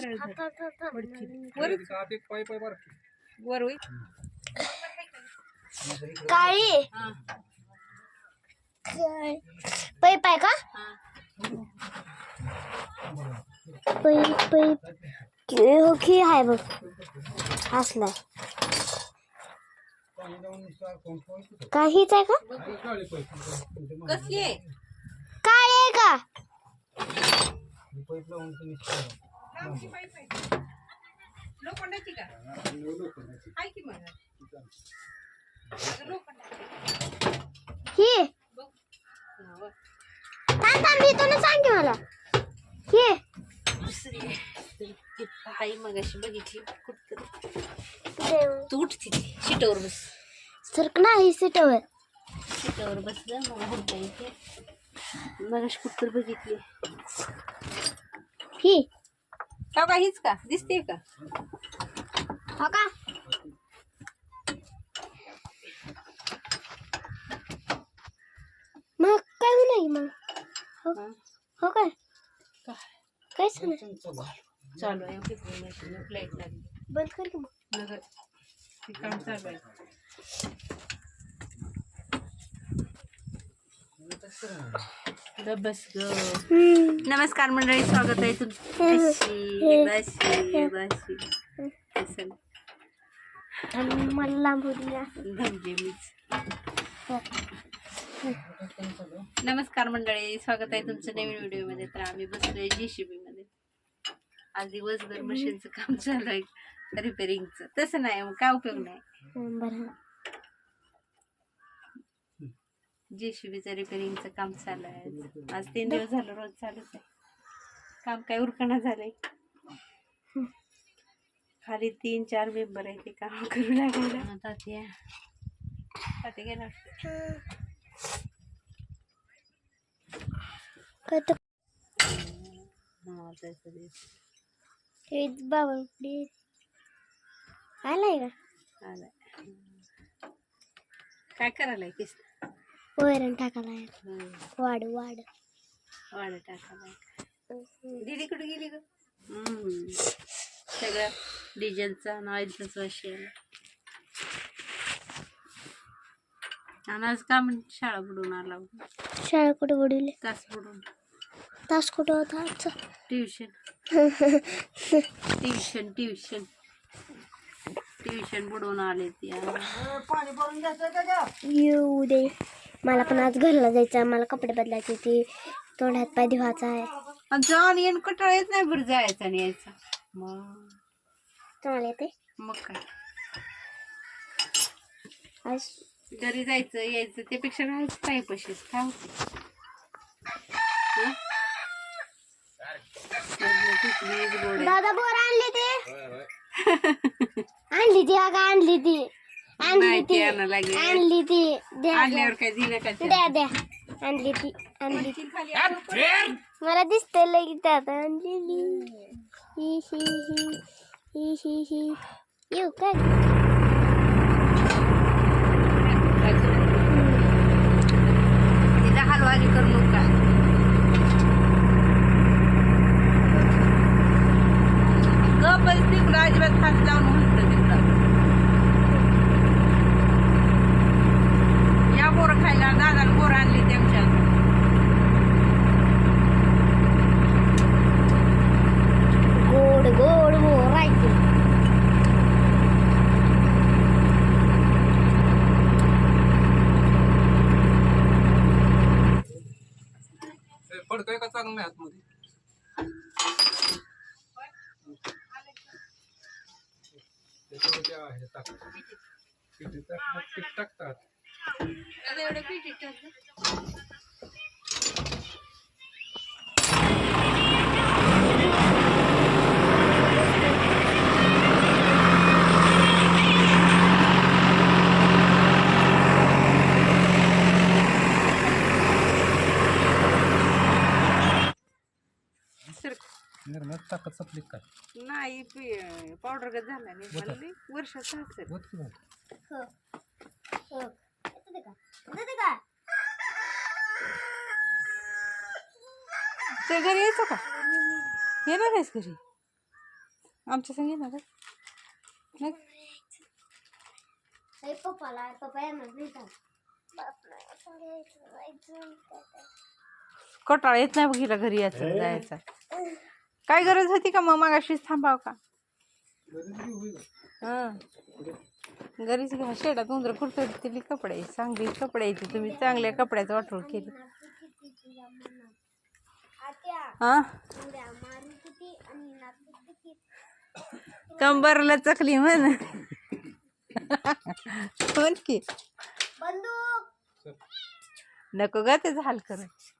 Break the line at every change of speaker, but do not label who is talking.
सरळ धर.
वर एक पाय पाय बार
वर होई
काळी.
हा.
पै पाय का?
हा
पै पै हो की आहे बघ. असलाय काहीच आहे का?
कसली आहे?
काळी आहे का?
लोखंडाची का? आहे की मग.
ही. थांब थांब इथून सांग की मला. ही.
आई मगाशी बघितली. कुठतरी.
देव.
तू उठती ती. शिटावर बस.
सरक नाही सीटवर.
शिटावर बसलं येते मगाशी कुठतरी बघितली.
ही.
का का? हीच का? दिसते का?
हो का? मग काय नाही मग? हो
हा.
हो काय?
काय?
नाही
चालू आहे. मशीन लाइट लागली.
बंद कर की मग.
नगर. ते काम चालू आहे गप्प बस ग
हम्म.
नमस्कार मंडळी स्वागत आहे नमस्कार मंडळी स्वागत आहे तुमचं नवीन व्हिडिओमध्ये. तर आम्ही बसलोय जेसीबी मध्ये आज दिवसभर मशीनचं काम चालू आहे रिपेरिंगचं तसं नाही मग काय उपयोग नाही
हम्म, बरं
जेसीबीचं रिपेरिंगचं काम चालू आहे आज. तीन दिवस झालं रोज चालूच आहे. काम काय उरकणं झालंय. खाली तीन चार मेंबर आहे ते काम करू लागायला तात्या. तात्या गेला हा
आलाय का?
आलाय. काय करायला किस
वैरण टाकायला आहे. वाढ वाढ.
वाडा टाकायला दिदी कुठे गेली ग? हम्म. सगळं डिझेलचा वाशी आला आणि आज का म्हण शाळा बुडून आला
शाळा कुठे बुडवली?
तास बुडून.
तास कुठं होता आजचा?
ट्युशन. Tuition tuition. ट्युशन बुडवून आले ती
येऊ दे. मला पण आज घरला जायचं मला कपडे बदलायचे ते तोंड हात पाय धुवायचा आहे.
जाऊन येऊन कटाळ येत नाही बरं जायचं आणि यायचं. मग.
तुम्हाला येते?
मग काय?
आज
घरी जायचं यायचं त्यापेक्षा राहायचं काय पशीच काय होते? हं? लग्न किती गोड आहे.
दादा बोर आणली ती. आणली ती अगं आणली ती. आणली ती. आणली ती. द्या
आणल्यावर काय दिलं का ते?
द्या द्या. आणली ती आणली ती. मला दिसतंय लगेच आता. आणलेली. ही ही ही ही ही ही. येऊ काय
करू नका.
पडतोय का चांगलं आतमध्ये? आहे, ते टाकतात. निर्मळ ताकद संपली काय
नाही पावडर गत झाला नाही मला लई वर्षाचा असेल
होत की नाही?
तर घरी यायचं का? येणार आहेस घरी? आमच्या संगी? नाही?
हे पप्पाला पप्पा येणार नाही
कटाळा येत नाही बघितला घरी यायचं जायचं. काय गरज होती का मग मागाशीच थांबाव का? हं. घरीच घ्या शेडात उंदर कुठं दिली कपडे चांगली कपडे येते तुम्ही चांगल्या कपड्याचं वाटोळ केली. हा? कंबरला चकली म्हण. म्हण की.
बंदूक.
नको ग ते झाल कर.